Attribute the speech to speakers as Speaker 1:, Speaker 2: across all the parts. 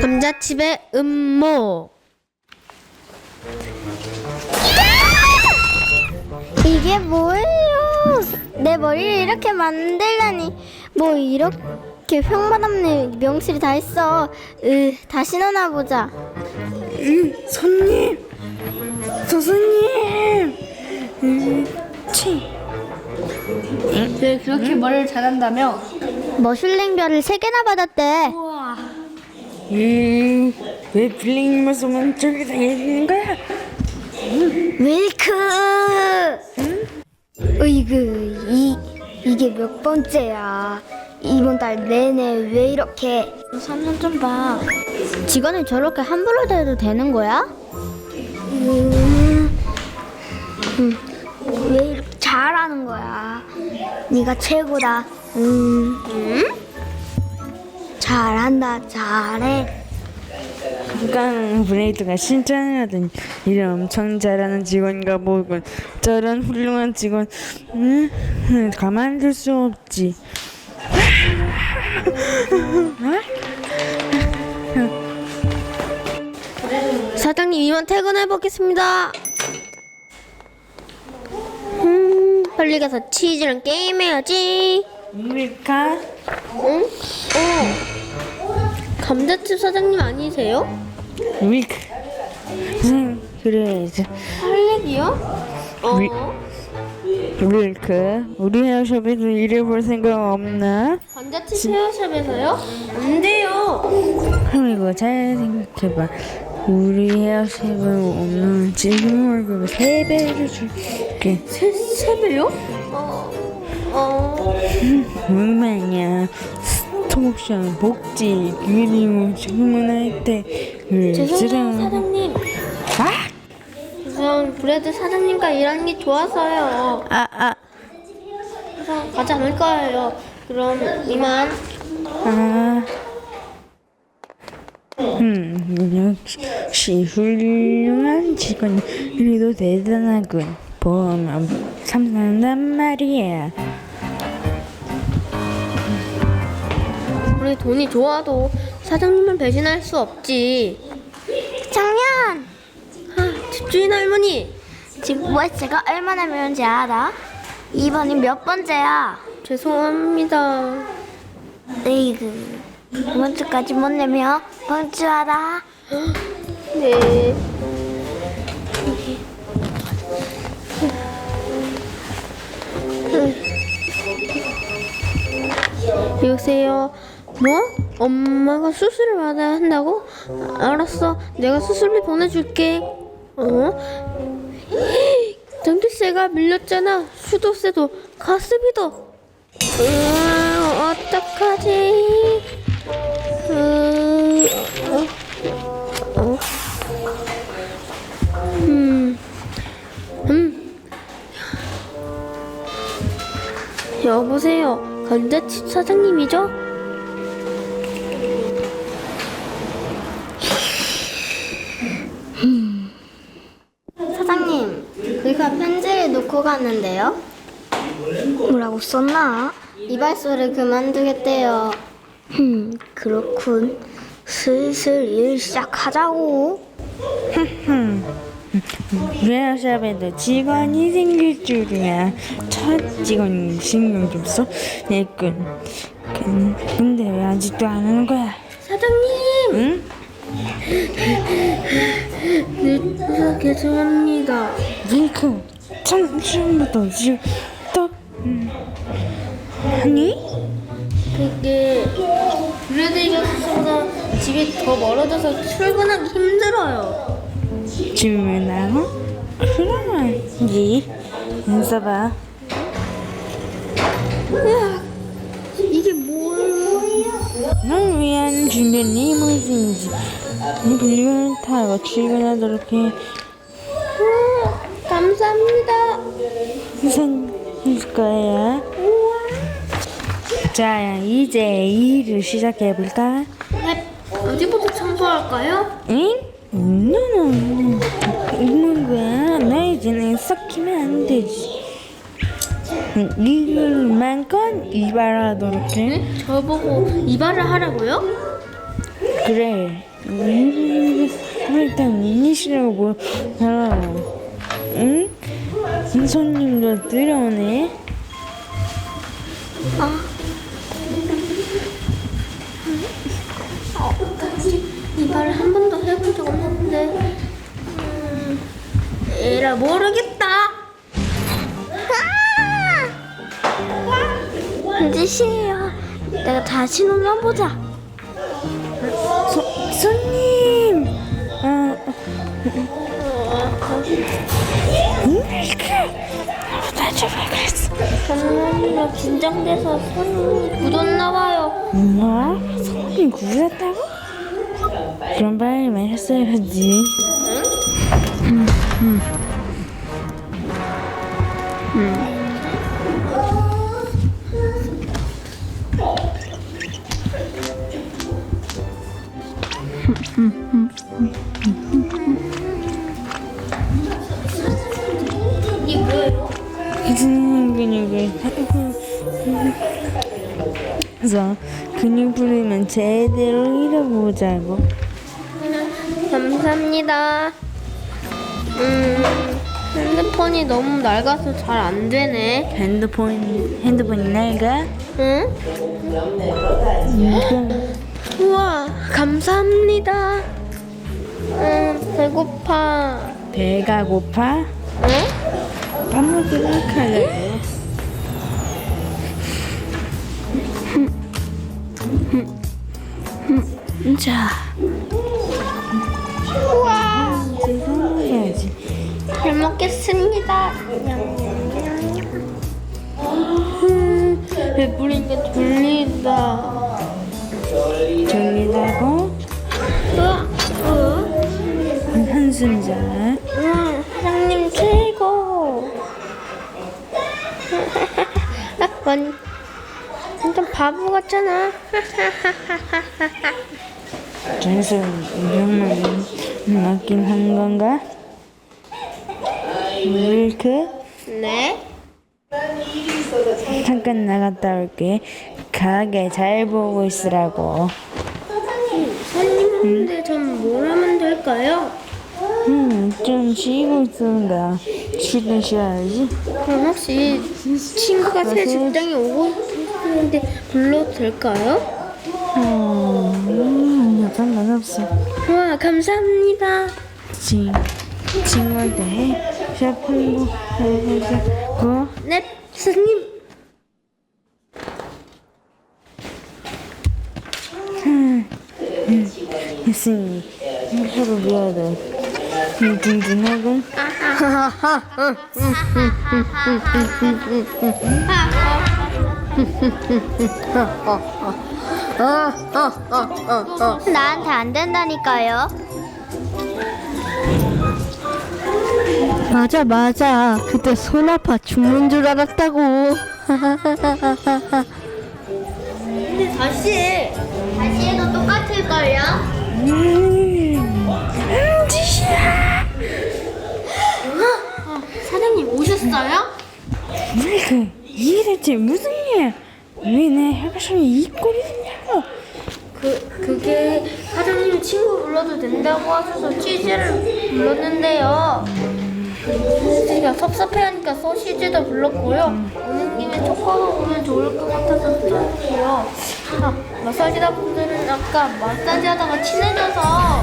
Speaker 1: 감자칩의 음모.
Speaker 2: 이게 뭐예요? 내 머리를 이렇게 만들다니 뭐 이렇게 평범한 명실이 다 있어. 으, 다시 넣어나 보자.
Speaker 3: 음, 손님, 스승님. 음, 치.
Speaker 1: 왜 그렇게 머리를 잘한다며?
Speaker 2: 머슐랭 별을 세 개나 받았대.
Speaker 3: 음, 왜 마소만 저기서 얘기하는 거야?
Speaker 2: 윌크. 으이그 이 이게 몇 번째야? 이번 달 내내 왜 이렇게? 3년 좀 봐. 직원을 저렇게 함부로 대도 되는 거야? 음, 음, 왜 이렇게 잘하는 거야? 네가 최고다. 음, 음? 잘한다, 잘해.
Speaker 3: 잠깐 브레이드가 칭찬하더니 이런 엄청 잘하는 직원과 보군 저런 훌륭한 직원 음, 가만둘 수 없지
Speaker 1: 사장님 이만 퇴근해 보겠습니다. 음, 빨리 가서 치즈랑 게임해야지.
Speaker 3: 밀카
Speaker 1: 응? 어. 감자칩 사장님 아니세요?
Speaker 3: 밀크 음, 그래 이제
Speaker 1: 할 얘기요? 어.
Speaker 3: 위- 밀크 우리 헤어숍에도 일해볼 생각 없나?
Speaker 1: 감자칩 헤어샵에서요? 안 돼요.
Speaker 3: 그리고 잘 생각해봐 우리 헤어샵은 오늘 지금 월급을 세 배를 줄게
Speaker 1: 세, 세 배요? 어. 어.
Speaker 3: 얼마냐 스톡션 복지 그리고 주문할 때
Speaker 1: 죄송해요 사장님.
Speaker 3: 아!
Speaker 1: 우선 브레드 사장님과 일하는 게 좋아서요.
Speaker 3: 아, 아,
Speaker 1: 그래서 가지 않을 거예요. 그럼 이만.
Speaker 3: 아. 음, 역시 훌륭한 직원. 그래도 대단하군. 보면 참산단 말이야.
Speaker 1: 우리 돈이 좋아도 사장님을 배신할 수 없지.
Speaker 2: 작년
Speaker 1: 아, 집주인 할머니.
Speaker 2: 지금 월세가 얼마나 매운지 알아? 이번이 몇 번째야?
Speaker 1: 죄송합니다.
Speaker 2: 에이그 이번 주까지 못 내면 번주 알아?
Speaker 1: 네. 여보세요. 뭐? 엄마가 수술을 받아야 한다고? 알았어. 내가 수술비 보내줄게. 어? 전기세가 밀렸잖아. 수도세도 가스비도. 으, 어떡하지? 으, 어, 어. 음, 음. 여보세요. 감자칩 사장님이죠?
Speaker 2: 우리가 편지를 놓고 갔는데요 뭐라고 썼나? 이발소를 그만두겠대요 흠 그렇군 슬슬 일 시작하자고
Speaker 3: 레어샵에도 직원이 생길 줄이야. 첫 직원 신경 좀 써? 예군. 근- 근데 왜 아직도 안 하는 거야?
Speaker 1: 사장님!
Speaker 3: 응?
Speaker 1: 늦어서 죄송합니다.
Speaker 3: 링크. 참, 처음부터 지금 또, 음. 아니?
Speaker 1: 그게 브레드이버스보다 집이 더 멀어져서 출근하기 힘들어요.
Speaker 3: 지금 나고? 그러면 이 인사봐.
Speaker 1: 으악, 이게 뭐예요?
Speaker 3: 널 위한 준비는 무엇인지 이 불륜을 타고 출근하도록 해.
Speaker 1: 으악, 감사합니다.
Speaker 3: 해줄 거야. 자, 이제 일을 시작해 볼까?
Speaker 1: 네, 어디부터 청소할까요?
Speaker 3: 응? 너는 있는 거야. 나 이제는 섞이면 안 되지. 일만건 이발하도록 해.
Speaker 1: 저보고 이발을 하라고요?
Speaker 3: 그래. 음, 일단 이니시라고. 응? 이 손님도 들어오네.
Speaker 1: 이 말을 한 번도 해본 적 없는데 음, 에라 모르겠다
Speaker 2: 짓이에요. 내가 다시 놀아보자.
Speaker 3: 소, 손님. 아, 그랬어.
Speaker 1: 장난이라 긴장돼서 손이 굳었나 봐요
Speaker 3: 뭐? 손님 구렸다고? 그럼 빨리 마셨어야지.
Speaker 1: 이게
Speaker 3: 무슨 근육을 그래서 근육 풀리면 제대로 잃어보자고
Speaker 1: 감사합니다 음 핸드폰이 너무 낡아서 잘 안 되네
Speaker 3: 핸드폰 핸드폰이 낡아?
Speaker 1: 응? 우와 감사합니다 음 배고파
Speaker 3: 배가 고파?
Speaker 1: 응?
Speaker 3: 밥 먹으러 가래
Speaker 2: 자,
Speaker 1: 우와. 잘 먹겠습니다. 음, 배부르니까 졸리다.
Speaker 3: 졸리다고?
Speaker 1: 어?
Speaker 3: 한숨 자.
Speaker 1: 우와 사장님 최 완, 완전 바보 같잖아
Speaker 3: 그래서 이름만 맞긴 한 건가? 밀크?
Speaker 1: 네?
Speaker 3: 잠깐 나갔다 올게 가게 잘 보고 있으라고
Speaker 1: 손님인데 전 뭘 하면 될까요?
Speaker 3: 음, 좀 쉬고 있으니까 쉬긴 쉬어야지?
Speaker 1: 그럼 혹시 친구가 새 직장에 오고 있는데 불러도 될까요?
Speaker 3: 어, 음, 상관없어.
Speaker 1: 우와 감사합니다.
Speaker 3: 친, 친구한테 해. 쇼핑도 해주고
Speaker 1: 네 선생님.
Speaker 3: 했으니. 서로 미안해 든든하고.
Speaker 2: 나한테 안 된다니까요.
Speaker 1: 맞아 맞아. 그때 손 아파 죽는 줄 알았다고. 근데 다시
Speaker 2: 다시 해도 똑같을걸요?
Speaker 1: 사장님 오 셨어요?
Speaker 3: 그 이게 대체 무슨 일이야 왜내 혈액형이 이 꼴이 됐냐고
Speaker 1: 그 그게 사장님 친구 불러도 된다고 하셔서 치즈를 불렀는데요. 치즈가 섭섭해하니까 소시지도 불렀고요. 오는 김에 초코도 보면 좋을 것 같아서 불렀고요. 아, 마사지다 분들은 아까 마사지 하다가 친해져서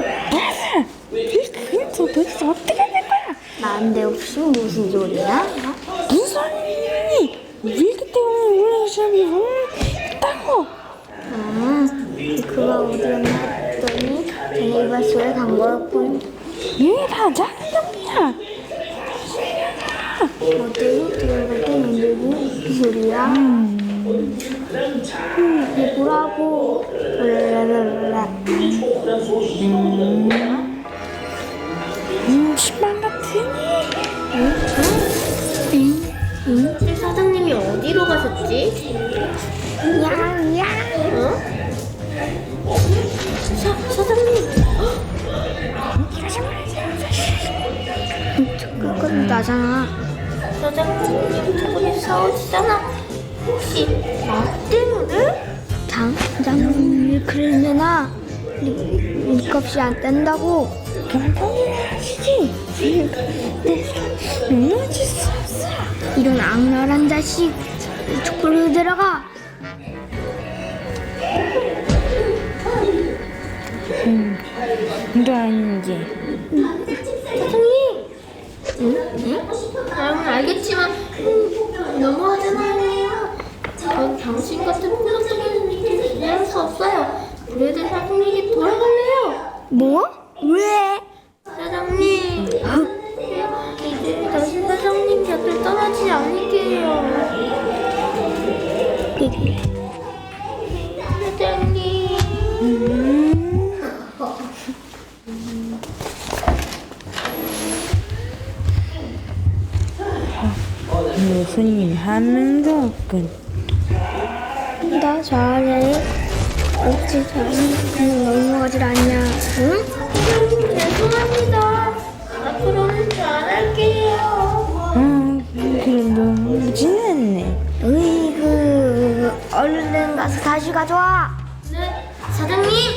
Speaker 3: 그게 도대체 어떻게 된 거야?
Speaker 2: 난데없이 무슨 소리야?
Speaker 3: 무슨 소리니 밀크 때문에 원래 시험이 있다고?
Speaker 2: 그가 어디였나 했더니 걔네 이발소에 간 거였군.
Speaker 3: 얘다 작은
Speaker 2: 어디? 들어갈 때 만들고 무슨 소리야? 음, 해보라고. 랄랄랄라.
Speaker 3: 음 신발 같으니
Speaker 1: 혹시 사장님이 어디로 가셨지?
Speaker 2: 야 야.
Speaker 1: 어? 사, 사장님
Speaker 2: 그건 나잖아.
Speaker 1: 사장님 두 분이 싸우시잖아. 혹시 나 때문에?
Speaker 2: 그러려나? 네 값이 안 뗀다고.
Speaker 3: 경성이라 하시지. 네, 너무 맛있었어.
Speaker 2: 이런 악랄한 자식. 족구로 들어가.
Speaker 3: 이거 아닌지.
Speaker 1: 사장님. 응? 여러분 알겠지만 음, 너무하잖아요. 전 당신 같은 폭력적인 일을 이해할 수 없어요. 브레드 사장님이 돌아갈래요.
Speaker 2: 뭐? 왜?
Speaker 1: 사장님. 이제 당신 사장님 곁을 떠나지 않을게요. 사장님.
Speaker 3: 무슨 일 하면서 끝.
Speaker 2: 나 잘해. 어찌 잘해? 넘어가질 않냐? 응?
Speaker 1: 죄송합니다. 앞으로는 잘 할게요.
Speaker 3: 아, 그래도 지났네.
Speaker 2: 으이그 얼른 가서 다시 가져와.
Speaker 1: 네, 사장님.